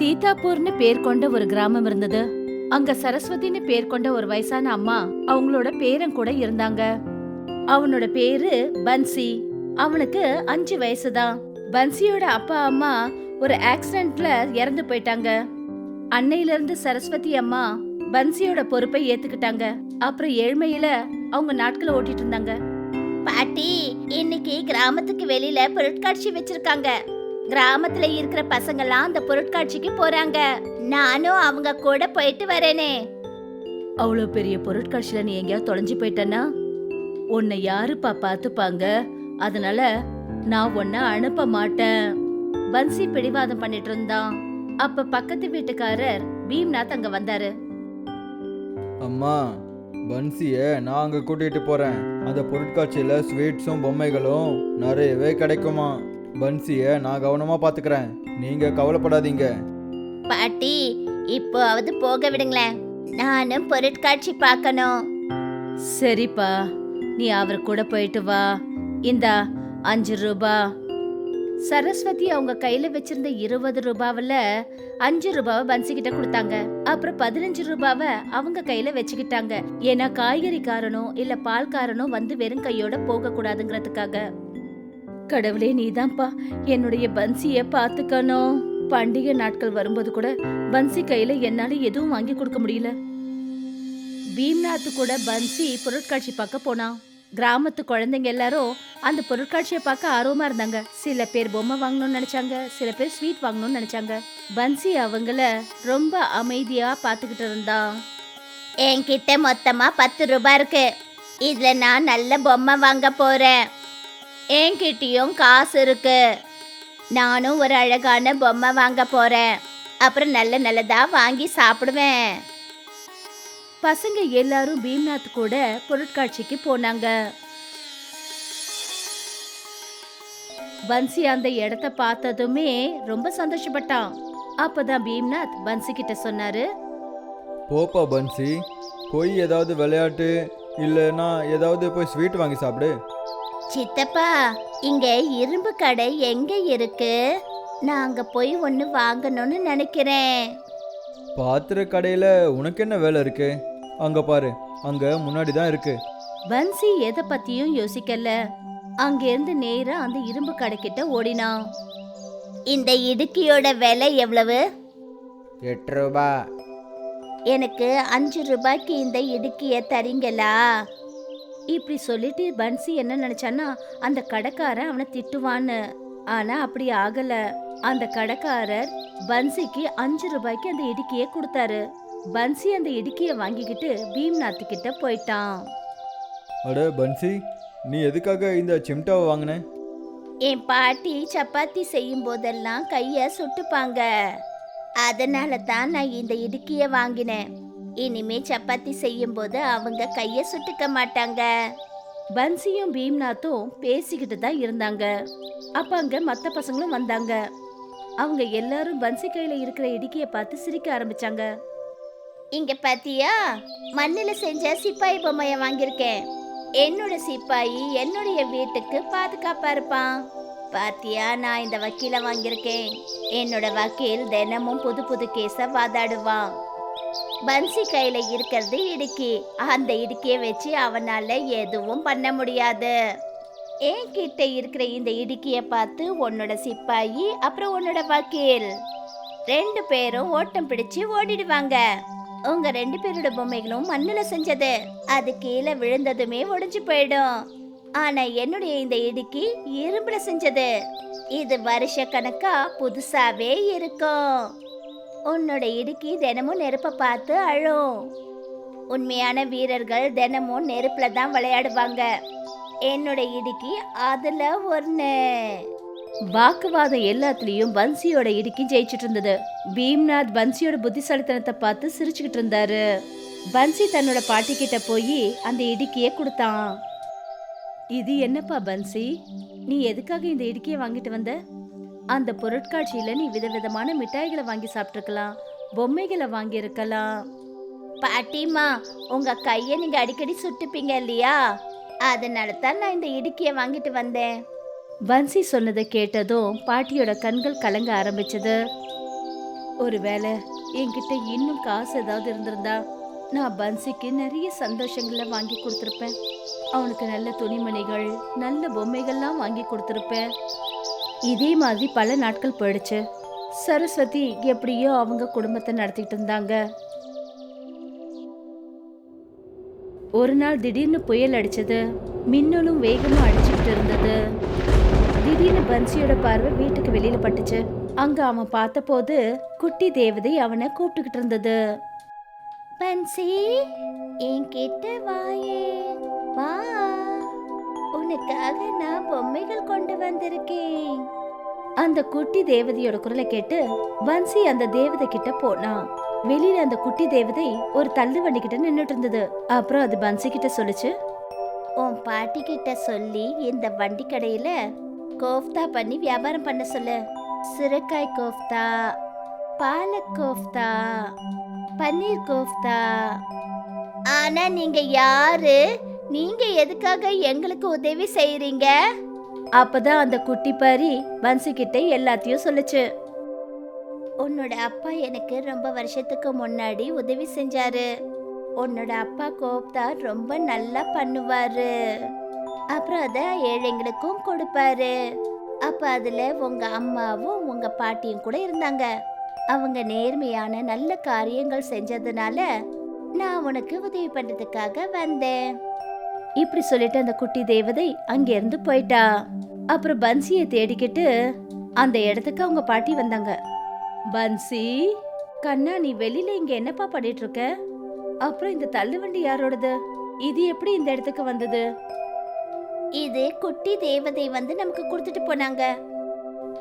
சீதாப்பூர்னு பேர் கொண்ட ஒரு கிராமம் இருந்தது. அங்க சரஸ்வதின்னு பேர் கொண்ட ஒரு வயசான அம்மா அவங்களோட பேரன் கூட இருந்தாங்க. அவனோட பேரு பன்சி. அவனுக்கு அஞ்சு வயசுதான் பன்சியோட அப்பா அம்மா ஒரு ஆக்சிடென்ட்ல இறந்து போயிட்டாங்க. அன்னையில இருந்து சரஸ்வதி அம்மா பன்சியோட பொறுப்பை ஏத்துக்கிட்டாங்க. அப்புறம் ஏழ்மையில அவங்க நாட்களை ஓட்டிட்டு இருந்தாங்க. பாட்டி இன்னைக்கு கிராமத்துக்கு வெளியில பொருட்காட்சி வச்சிருக்காங்க. கிராமத்துல இருக்கிற பசங்கெல்லாம் அந்த பொருட்காட்சிக்கு போறாங்க. நானும் அவங்க கூட போயிட்டு வரேனே. அவ்வளோ பெரிய பொருட்காட்சியில நீ எங்கேயாவது தொலைஞ்சு போயிட்டனா? உன்னை யாருப்பா பார்த்துப்பாங்க? அதனால நான் உன்னை அனுப்ப மாட்டேன். பன்சி பிடிவாதம் பண்ணிட்டு இருந்தான். அப்ப பக்கத்து வீட்டுக்காரர் பீம்நாத் அங்க வந்தாரு. அம்மா பன்சியை நான் அங்கே கூட்டிகிட்டு போகிறேன் அந்த பொருட்காட்சியில் ஸ்வீட்ஸும் பொம்மைகளும் நிறையவே கிடைக்குமா பன்சியை நான் கவனமாக பார்த்துக்கிறேன் நீங்கள் கவலைப்படாதீங்க. பாட்டி இப்போவாவது போக விடுங்களேன். நானும் பொருட்காட்சி பார்க்கணும். சரிப்பா நீ அவர் கூட போயிட்டு வா. இந்தா அஞ்சு ரூபா. சரஸ்வதி அவங்க கையில வச்சிருந்த இருபது ரூபாவுல அஞ்சு ரூபாவை பன்சி கிட்ட கொடுத்தாங்க. அப்புறம் பதினஞ்சு ரூபாவை அவங்க கையில வச்சுக்கிட்டாங்க. ஏன்னா காய்கறிக்காரனோ இல்ல பால்காரனோ வந்து வெறும் கையோட போக கூடாதுங்கிறதுக்காக கடவுளே நீதான்ப்பா. என்னுடைய பன்சிய பாத்துக்கணும் பண்டிகை நாட்கள் வரும்போது கூட பன்சி கையில என்னால எதுவும் வாங்கி கொடுக்க முடியல. பீம்நாத் கூட பன்சி பொருட்காட்சி பார்க்க போனான். கிராமத்து குழந்தைங்க எல்லாரும் அந்த பொருட்காட்சியை பார்க்க ஆர்வமா இருந்தாங்க. சில பேர் பொம்மை வாங்கணும்னு நினைச்சாங்க சில பேர் ஸ்வீட் வாங்கணும்னு நினைச்சாங்க. பன்சி அவங்கள ரொம்ப அமைதியா பார்த்துக்கிட்டு இருந்தான் என்கிட்ட மொத்தமா பத்து ரூபாய் இருக்கு. இதுல நான் நல்ல பொம்மை வாங்க போறேன். என்கிட்டயும் காசு இருக்கு. நானும் ஒரு அழகான பொம்மை வாங்க போறேன். அப்புறம் நல்ல நல்லதா வாங்கி சாப்பிடுவேன். பசங்க எல்லாரும் பீம்நாத் கூட பொருட்காட்சிக்கு போனாங்க. பன்சி அந்த இடத்த பார்த்ததுமே ரொம்ப சந்தோஷப்பட்டான். அப்பதான் பீம்நாத் பன்சி கிட்ட சொன்னாரு போப்பா பன்சி போய் ஏதாவது விளையாட்டு இல்லைன்னா ஏதாவது போய் ஸ்வீட் வாங்கி சாப்பிடு. சித்தப்பா இங்க இரும்பு கடை எங்க இருக்கு? நான் அங்க போய் ஒன்னு வாங்கணும்னு நினைக்கிறேன். பாத்திர கடையில் உனக்கு என்ன வேலை இருக்கு? அங்கே பாரு அங்கே முன்னாடி தான் இருக்கு. பன்சி எதை பத்தியும் யோசிக்கல. அங்கிருந்து நேரா அந்த இரும்பு கடைக்கிட்ட ஓடினான். இந்த இடுக்கியோட விலை எவ்வளவு? எட்டு ரூபா. எனக்கு அஞ்சு ரூபாய்க்கு இந்த இடுக்கிய தரீங்களா? இப்படி சொல்லிட்டு பன்சி என்ன நினைச்சான்னா அந்த கடைக்காரன் அவனை திட்டுவான்னு. ஆனா அப்படி ஆகல. அந்த கடைக்காரர் பன்சிக்கு அஞ்சு ரூபாய்க்கு அந்த இடுக்கிய கொடுத்தாரு. பன்சி அந்த இடுக்கிய வாங்கிக்கிட்டு பீம்நாத் கிட்ட போயிட்டான். அட பன்சி நீ எதுக்காக இந்த சிம்டாவை வாங்கின? என் பாட்டி சப்பாத்தி செய்யும் போதெல்லாம் கைய சுட்டுப்பாங்க. அதனால தான் நான் இந்த இடுக்கிய வாங்கினேன். இனிமே சப்பாத்தி செய்யும் போது அவங்க கைய சுட்டுக்க மாட்டாங்க. பன்சியும் பீம்நாத்தும் பேசிக்கிட்டு தான் இருந்தாங்க. அப்ப அங்க மத்த பசங்களும் வந்தாங்க. அவங்க எல்லாரும் பன்சி கையில இருக்கிற இடுக்கிய பார்த்து சிரிக்க ஆரம்பிச்சாங்க. இங்க பாத்தியா? மண்ணுல செஞ்ச சிப்பாய் பொம்மைய வாங்கியிருக்கேன். என்னோட சிப்பாயி என்னுடைய வீட்டுக்கு பாதுகாப்பா இருப்பான். பாத்தியா? நான் இந்த வக்கீல வாங்கியிருக்கேன். என்னோட வக்கீல் தினமும் புது புது கேஸ வாதாடுவான். பன்சி கையில இருக்கிறது இடுக்கி. அந்த இடுக்கிய வச்சு அவனால எதுவும் பண்ண முடியாது. என்கிட்ட இருக்கிற இந்த இடுக்கிய பார்த்து உன்னோட சிப்பாயி அப்புறம் உன்னோட வக்கீல். ரெண்டு பேரும் ஓட்டம் பிடிச்சு ஓடிடுவாங்க. உங்க ரெண்டு பேரோட பொம்மைகளும் மண்ணுல செஞ்சது. அது கீழே விழுந்ததுமே உடைஞ்சு போயிடும். ஆனா என்னுடைய இந்த இடுக்கி இரும்புல செஞ்சது. இது வருஷ கணக்கா புதுசாவே இருக்கும். உன்னோட இடுக்கி தினமும் நெருப்பை பார்த்து அழும். உண்மையான வீரர்கள் தினமும் நெருப்புல தான் விளையாடுவாங்க. என்னோட இடுக்கி அதுல ஒன்று வாக்குவாதம் எல்லாத்துலயும் பன்சியோட இடுக்கி ஜெயிச்சிட்டு இருந்தது. பீம்நாத் பன்சியோட புத்திசாலித்தனத்தை பார்த்து சிரிச்சுக்கிட்டு இருந்தாரு. பன்சி தன்னோட பாட்டி கிட்ட போய் அந்த இடுக்கிய கொடுத்தான். இது என்னப்பா பன்சி நீ எதுக்காக இந்த இடுக்கிய வாங்கிட்டு வந்த? அந்த பொருட்காட்சியில நீ விதவிதமான மிட்டாய்களை வாங்கி சாப்பிட்டுருக்கலாம் பொம்மைகளை வாங்கி இருக்கலாம் பாட்டிமா உங்க கைய நீங்க அடிக்கடி சுட்டுப்பீங்க இல்லையா? அதனால தான் நான் இந்த இடுக்கிய வாங்கிட்டு வந்தேன். பன்சி சொன்னதை கேட்டதும் பாட்டியோட கண்கள் கலங்க ஆரம்பிச்சது. ஒருவேளை என்கிட்ட இன்னும் காசு ஏதாவது இருந்திருந்தா நான் பன்சிக்கு நிறைய சந்தோஷங்களை வாங்கி கொடுத்துருப்பேன். அவனுக்கு நல்ல துணிமணிகள் நல்ல பொம்மைகள்லாம் வாங்கி கொடுத்துருப்பேன். இதே மாதிரி பல நாட்கள் போயிடுச்சு. சரஸ்வதி எப்படியோ அவங்க குடும்பத்தை நடத்திட்டு இருந்தாங்க. ஒரு நாள் திடீர்னு புயல் அடிச்சது. மின்னலும் வேகமும் அடிச்சுக்கிட்டு இருந்தது. திடீர்னு பன்சியோட பார்வை வீட்டுக்கு வெளியில பட்டுச்சு. அங்க அவன் பார்த்தபோது குட்டி தேவதை அவனை கூப்பிட்டுக்கிட்டு இருந்தது. பன்சி என்கிட்ட வாயே வா. உனக்காக நான் பொம்மைகள் கொண்டு வந்திருக்கேன். அந்த குட்டி தேவதையோட குரலை கேட்டு வன்சி அந்த தேவதை கிட்ட போனான் வெளியில அந்த குட்டி தேவதை ஒரு தள்ளு வண்டி கிட்ட நின்னுட்டு இருந்தது. அப்புறம் அது பன்சி கிட்ட சொல்லுச்சு உன் பாட்டி கிட்ட சொல்லி இந்த வண்டி கடையில கோஃப்தா பண்ணி வியாபாரம் பண்ண சொல்லு. சுரக்காய் கோஃப்தா பாலக் கோஃப்தா பன்னீர் கோஃப்தா. ஆனா நீங்க யாரு? நீங்க எதுக்காக எங்களுக்கு உதவி செய்றீங்க? அப்பதான் அந்த குட்டி பாரி பன்சி கிட்ட எல்லாத்தையும் சொல்லுச்சு. உன்னோட அப்பா எனக்கு ரொம்ப வருஷத்துக்கு முன்னாடி உதவி செஞ்சாரு. உன்னோட அப்பா கோப்தா ரொம்ப நல்லா பண்ணுவாரு. அப்புறம் அதை ஏழைங்களுக்கும் கொடுப்பாரு. அப்ப அதுல உங்க அம்மாவும் உங்க பாட்டியும் கூட இருந்தாங்க. அவங்க நேர்மையான நல்ல காரியங்கள் செஞ்சதுனால நான் உனக்கு உதவி பண்றதுக்காக வந்தேன். இப்படி சொல்லிட்டு அந்த குட்டி தேவதை அங்கிருந்து போயிட்டா. அப்புறம் பன்சியை தேடிக்கிட்டு அந்த இடத்துக்கு அவங்க பாட்டி வந்தாங்க. பன்சி கண்ணா நீ வெளியில இங்க என்னப்பா பண்ணிட்டு இருக்க? அப்புறம் இந்த தள்ளுவண்டி யாரோடது? இது எப்படி இந்த இடத்துக்கு வந்தது? இது குட்டி தேவதை வந்து நமக்கு கொடுத்துட்டு போனாங்க.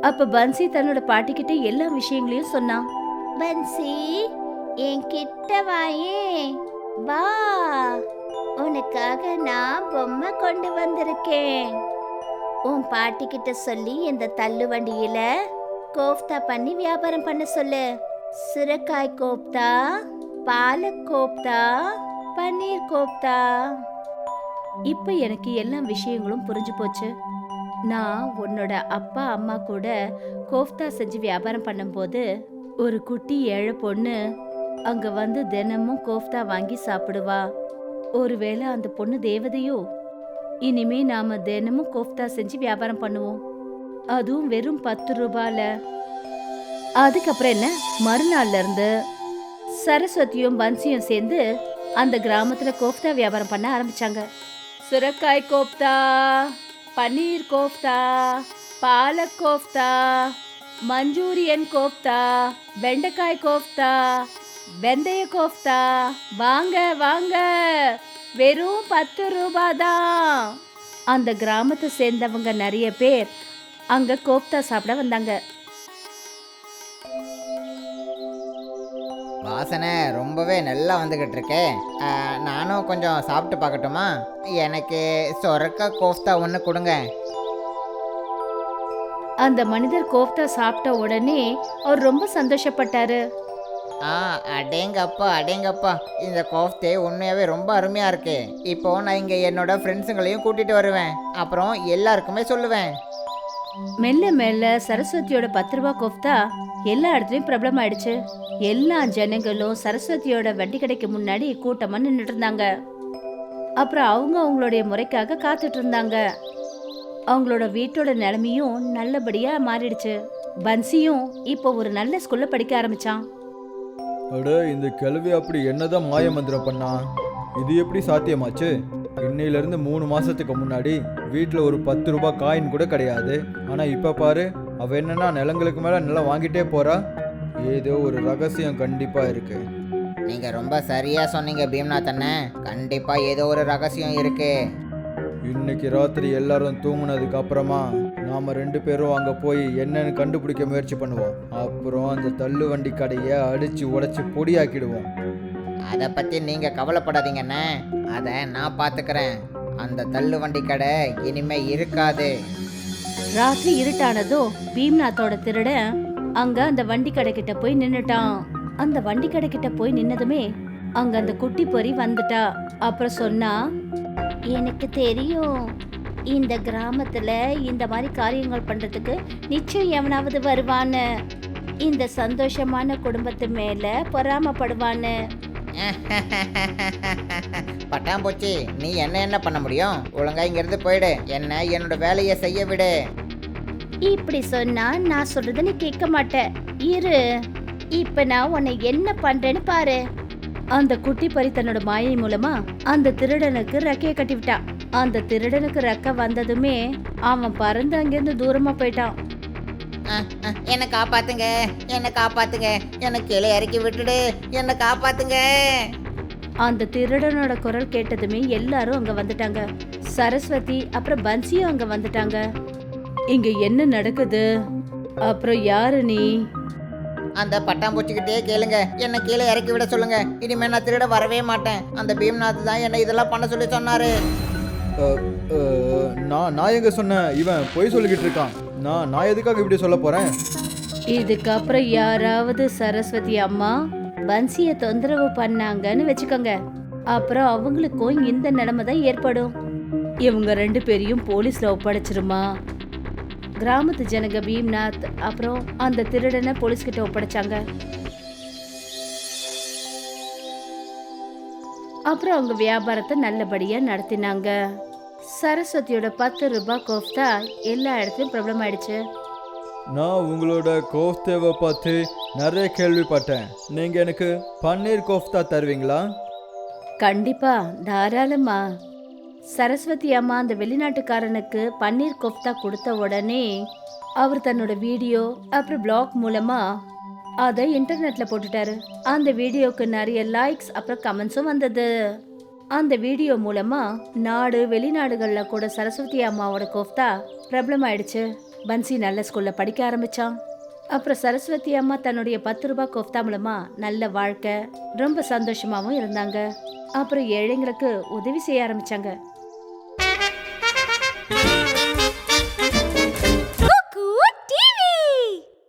அப்ப பன்சி தன்னோட பாட்டி கிட்ட எல்லா விஷயங்களையும் சொன்னான் பன்சி என் கிட்ட வாயே. வா. உனக்காக நான் பொம்மை கொண்டு வந்திருக்கேன். உன் பாட்டி கிட்ட சொல்லி இந்த தள்ளு வண்டியில கோஃப்தா பண்ணி வியாபாரம் பண்ண சொல்லு. சுரக்காய் கோப்தா பாலக் கோப்தா பன்னீர் கோப்தா இப்ப எனக்கு எல்லா விஷயங்களும் புரிஞ்சு போச்சு. நான் உன்னோட அப்பா அம்மா கூட கோஃப்தா செஞ்சு வியாபாரம் பண்ணும்போது ஒரு குட்டி ஏழை பொண்ணு அங்க வந்து தினமும் கோஃப்தா வாங்கி சாப்பிடுவா. ஒருவேளை அந்த பொண்ணு தேவதையோ? இனிமே நாம தினமும் கோஃப்தா செஞ்சு வியாபாரம் பண்ணுவோம். அதுவும் வெறும் பத்து ரூபால. அதுக்கப்புறம் என்ன? மறுநாள்ல இருந்து சரஸ்வதியும் பன்சியும் சேர்ந்து அந்த கிராமத்துல கோஃப்தா வியாபாரம் பண்ண ஆரம்பிச்சாங்க. சுரக்காய் கோஃப்தா பன்னீர் கோஃப்தா பாலக் கோஃப்தா மஞ்சூரியன் கோஃப்தா வெண்டைக்காய் கோஃப்தா வெந்தய கோஃப்தா. வாங்க வாங்க. வெறும் பத்து ரூபாய் தான் அந்த கிராமத்தை சேர்ந்தவங்க நிறைய பேர் அங்க கோஃப்தா சாப்பிட வந்தாங்க. வாசனை ரொம்பவே நல்லா வந்துக்கிட்டு இருக்கே. ஆ, நானும் கொஞ்சம் சாப்பிட்டு பார்க்கட்டுமா? எனக்கு சொரக்கா கோஃப்தா ஒன்று கொடுங்க. அந்த மனிதர் கோஃப்தா சாப்பிட்ட உடனே அவர் ரொம்ப சந்தோஷப்பட்டாரு. ஆ அடேங்கப்பா அடேங்கப்பா. இந்த கோஃப்தே உண்மையாகவே ரொம்ப அருமையாக இருக்கு. இப்போ நான் இங்கே என்னோட ஃப்ரெண்ட்ஸுங்களையும் கூட்டிகிட்டு வருவேன். அப்புறம் எல்லாருக்குமே சொல்லுவேன். மெல்ல மெல்ல சரஸ்வதியோட பத்து ரூபா கோஃப்தா எல்லா இடத்துலயும் பிரபலம் ஆயிடுச்சு. எல்லா ஜனங்களும் சரஸ்வதியோட வட்டி கடைக்கு முன்னாடி கூட்டமா நின்றுட்டு இருந்தாங்க. அப்புறம் அவங்க அவங்களுடைய முறைக்காக காத்துட்டு இருந்தாங்க. அவங்களோட வீட்டோட நிலைமையும் நல்லபடியா மாறிடுச்சு. பன்சியும் இப்போ ஒரு நல்ல ஸ்கூல்ல படிக்க ஆரம்பிச்சான். அட இந்த கிழவி அப்படி என்னதான் மாய மந்திரம் பண்ணா? இது எப்படி சாத்தியமாச்சு? இன்னையிலேருந்து மூணு மாசத்துக்கு முன்னாடி வீட்டில் ஒரு பத்து ரூபாய் காயின் கூட கிடையாது. ஆனால் இப்போ பாரு அவ என்னன்னா நிலங்களுக்கு மேலே நிலம் வாங்கிட்டே போறா. ஏதோ ஒரு ரகசியம் கண்டிப்பாக இருக்கு. நீங்கள் ரொம்ப சரியாக சொன்னீங்க பீம்நாத் அண்ணன் கண்டிப்பாக ஏதோ ஒரு ரகசியம் இருக்கு. இன்னைக்கு ராத்திரி எல்லாரும் தூங்குனதுக்கு அப்புறமா நாம ரெண்டு பேரும் அங்க போய் என்னன்னு கண்டுபிடிக்க முயற்சி பண்ணுவோம். அப்புறம் அந்த தள்ளு வண்டி கடையை அடிச்சு உடைச்சு பொடியாக்கிடுவோம். அதை பற்றி நீங்கள் கவலைப்படாதீங்கண்ணே அதை நான் பார்த்துக்கிறேன் அந்த தள்ளு வண்டி கடை இனிமே இருக்காது. ராத்திரி இருட்டானதும் பீம்நாத்தோட திருடன் அங்க அந்த வண்டி கடை கிட்ட போய் நின்னுட்டான். அந்த வண்டி கடை கிட்ட போய் நின்னதுமே அங்க அந்த குட்டி பொறி வந்துட்டா. அப்புறம் சொன்னா எனக்கு தெரியும். இந்த கிராமத்துல இந்த மாதிரி காரியங்கள் பண்றதுக்கு நிச்சயம் எவனாவது வருவான்னு. இந்த சந்தோஷமான குடும்பத்து மேல பொறாமப்படுவான்னு. பட்டாம்பூச்சி நீ என்ன என்ன பண்ண முடியும்? ஒழுங்கா இங்கிருந்து போயிடு. என்ன என்னோட வேலையை செய்ய விடு. இப்படி சொன்னா நான் சொல்றத நீ கேட்க மாட்ட இரு இப்ப நான் உன்னை என்ன பண்றேன்னு பாரு. அந்த குட்டி பறி தன்னோட மாயை மூலமா அந்த திருடனுக்கு ரெக்கைய கட்டி விட்டான். அந்த திருடனுக்கு ரெக்க வந்ததுமே அவன் பறந்து அங்கிருந்து தூரமா போயிட்டான். என்னை காப்பாத்துங்க என்னை காப்பாத்துங்க என்னை கீழே இறக்கி விட்டுடு என்னை காப்பாத்துங்க. அந்த திருடனோட குரல் கேட்டதுமே எல்லாரும் அங்க வந்துட்டாங்க. சரஸ்வதி அப்புறம் பன்சியும் அங்க வந்துட்டாங்க. இங்க என்ன நடக்குது? அப்புறம் யாரு நீ? அந்த பட்டாம்பூச்சிக்கிட்டே கேளுங்க என்னை கீழே இறக்கி விட சொல்லுங்க. இனிமே நான் திருட வரவே மாட்டேன். அந்த பீம்நாத் தான் என்னை இதெல்லாம் பண்ண சொல்லி சொன்னாரு. நான் நான் எங்க சொன்னேன் இவன் பொய் சொல்லிக்கிட்டு இருக்கான். நான் நான் எதுக்காக இப்படி சொல்ல போறேன்? இதுக்கப்புறம் யாராவது சரஸ்வதி அம்மா பன்சிய தொந்தரவு பண்ணாங்கன்னு வச்சுக்கோங்க. அப்புறம் அவங்களுக்கும் இந்த நிலைமை தான் ஏற்படும். இவங்க ரெண்டு பேரையும் போலீஸ்ல ஒப்படைச்சிருமா? கிராமத்து ஜனங்க பீம்நாத் அப்புறம் அந்த திருடனை போலீஸ்கிட்ட ஒப்படைச்சாங்க. அப்புறம் அவங்க வியாபாரத்தை நல்லபடியா நடத்தினாங்க. சரஸ்வதியோட பத்து ரூபாய் கோஃப்தா எல்லா இடத்துலயும் ப்ராப்ளம் ஆயிடுச்சு. நான் உங்களோட கோஃப்தேவை பார்த்து நிறைய கேள்விப்பட்டேன். நீங்க எனக்கு பன்னீர் கோஃப்தா தருவீங்களா? கண்டிப்பா தாராளமா. சரஸ்வதி அம்மா அந்த வெளிநாட்டுக்காரனுக்கு பன்னீர் கோஃப்தா கொடுத்த உடனே அவர் தன்னோட வீடியோ அப்புறம் பிளாக் மூலமா அதை இன்டர்நெட்ல போட்டுட்டாரு. அந்த வீடியோக்கு நிறைய லைக்ஸ் அப்புறம் கமெண்ட்ஸும் வந்தது. அந்த வீடியோ மூலமா நாடு வெளிநாடுகள்ல கூட சரஸ்வதி அம்மாவோட கோஃப்தா பிரபலம் ஆயிடுச்சு பன்சி நல்ல ஸ்கூல்ல படிக்க ஆரம்பிச்சான். அப்புறம் சரஸ்வதி அம்மா தன்னுடைய பத்து ரூபாய் கோஃப்தா மூலமா நல்ல வாழ்க்கை ரொம்ப சந்தோஷமாவும் இருந்தாங்க. அப்புறம் ஏழைங்களுக்கு உதவி செய்ய ஆரம்பிச்சாங்க.